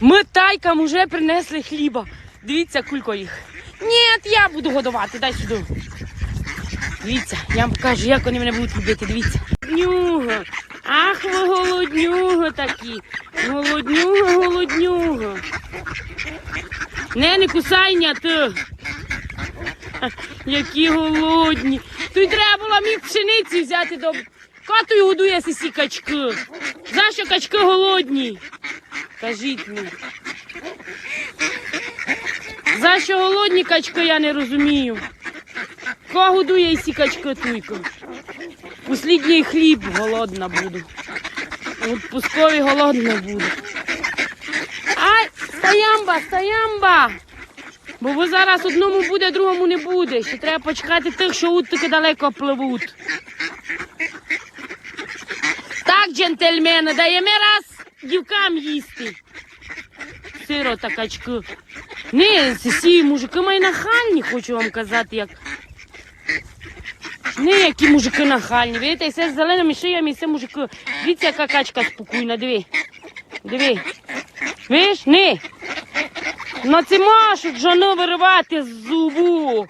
Ми тайкам уже принесли хліба. Дивіться, кулько їх. Ні, я буду годувати, дай сюди. Дивіться, я вам покажу, як вони мене будуть любити. Дивіться. Голоднюго. Ах, ви голоднюго такі. Голоднюго, голоднюго. Не, не кусайня ти. Які голодні. Тут треба було мені пшениці взяти до. Катою годує сісі качки. За що качки голодні? Кажіть мені. За що голодні качки, я не розумію. Кого годує і сі качки туйко? Послідній хліб голодна буду. Отпускові голодна буду. Ай, стоямба, стоямба! Бо ви зараз одному буде, другому не буде. Ще треба почекати тих, що утки далеко пливуть. Так, джентльмени, даємо раз дівкам їсти. Сирота качки. Не, ці мужики мої нахальні, хочу вам казати, як. Не, які мужики нахальні. Видите, все з зеленими шиями, все мужики. Дивіться, яка качка спокійна, диви. Диви. Виш, не. Ну це можуть жону виривати з зубу.